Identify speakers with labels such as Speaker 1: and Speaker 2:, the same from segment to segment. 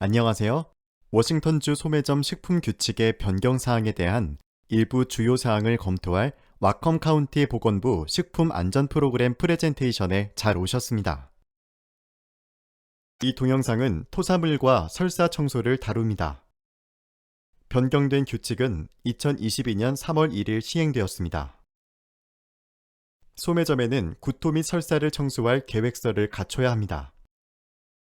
Speaker 1: 안녕하세요. 워싱턴주 소매점 식품 규칙의 변경 사항에 대한 일부 주요 사항을 검토할 와컴 카운티 보건부 식품 안전 프로그램 프레젠테이션에 잘 오셨습니다. 이 동영상은 토사물과 설사 청소를 다룹니다. 변경된 규칙은 2022년 3월 1일 시행되었습니다. 소매점에는 구토 및 설사를 청소할 계획서를 갖춰야 합니다.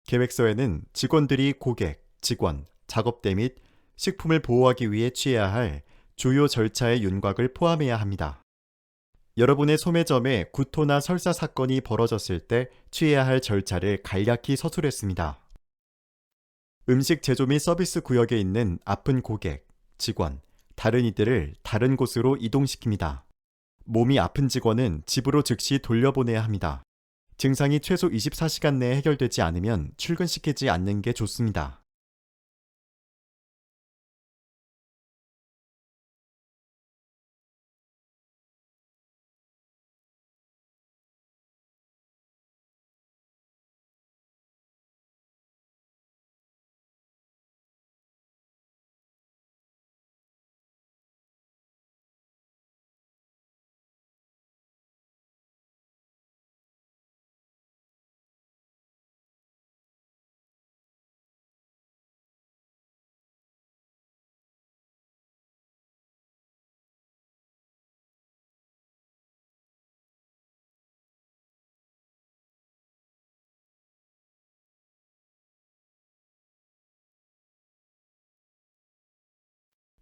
Speaker 1: 계획서에는 직원들이 고객, 직원, 작업대 및 식품을 보호하기 위해 취해야 할 주요 절차의 윤곽을 포함해야 합니다. 여러분의 소매점에 구토나 설사 사건이 벌어졌을 때 취해야 할 절차를 간략히 서술했습니다. 음식 제조 및 서비스 구역에 있는 아픈 고객, 직원, 다른 이들을 다른 곳으로 이동시킵니다. 몸이 아픈 직원은 집으로 즉시 돌려보내야 합니다. 증상이 최소 24시간 내에 해결되지 않으면 출근시키지 않는 게 좋습니다.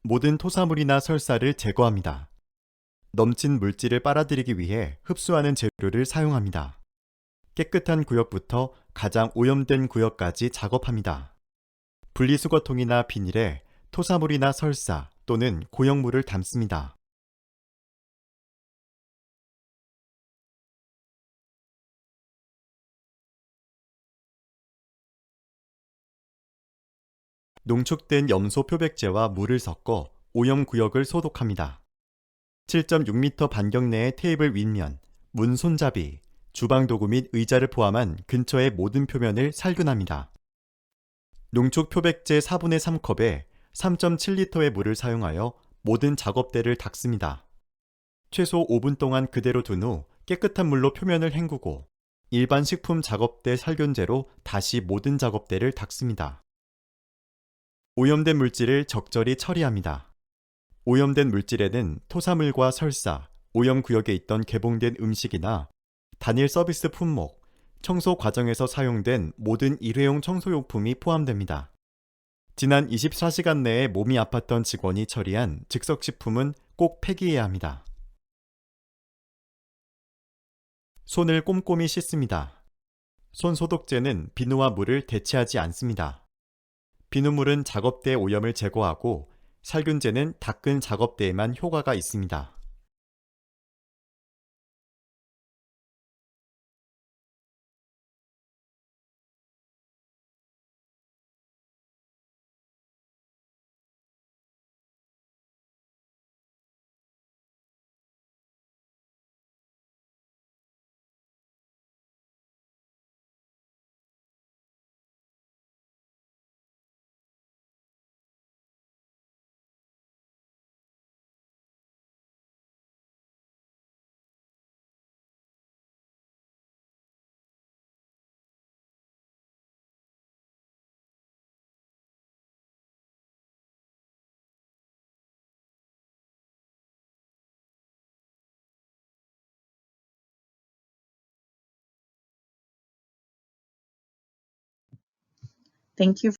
Speaker 1: 모든 토사물이나 설사를 제거합니다. 넘친 물질을 빨아들이기 위해 흡수하는 재료를 사용합니다. 깨끗한 구역부터 가장 오염된 구역까지 작업합니다. 분리수거통이나 비닐에 토사물이나 설사 또는 고형물을 담습니다. 농축된 염소 표백제와 물을 섞어 오염 구역을 소독합니다. 7.6m 반경 내의 테이블 윗면, 문 손잡이, 주방 도구 및 의자를 포함한 근처의 모든 표면을 살균합니다. 농축 표백제 4분의 3컵에 3.7리터의 물을 사용하여 모든 작업대를 닦습니다. 최소 5분 동안 그대로 둔 후 깨끗한 물로 표면을 헹구고 일반 식품 작업대 살균제로 다시 모든 작업대를 닦습니다. 오염된 물질을 적절히 처리합니다. 오염된 물질에는 토사물과 설사, 오염 구역에 있던 개봉된 음식이나 단일 서비스 품목, 청소 과정에서 사용된 모든 일회용 청소용품이 포함됩니다. 지난 24시간 내에 몸이 아팠던 직원이 처리한 즉석식품은 꼭 폐기해야 합니다. 손을 꼼꼼히 씻습니다. 손 소독제는 비누와 물을 대체하지 않습니다. 비누물은 작업대 오염을 제거하고 살균제는 닦은 작업대에만 효과가 있습니다.
Speaker 2: Thank you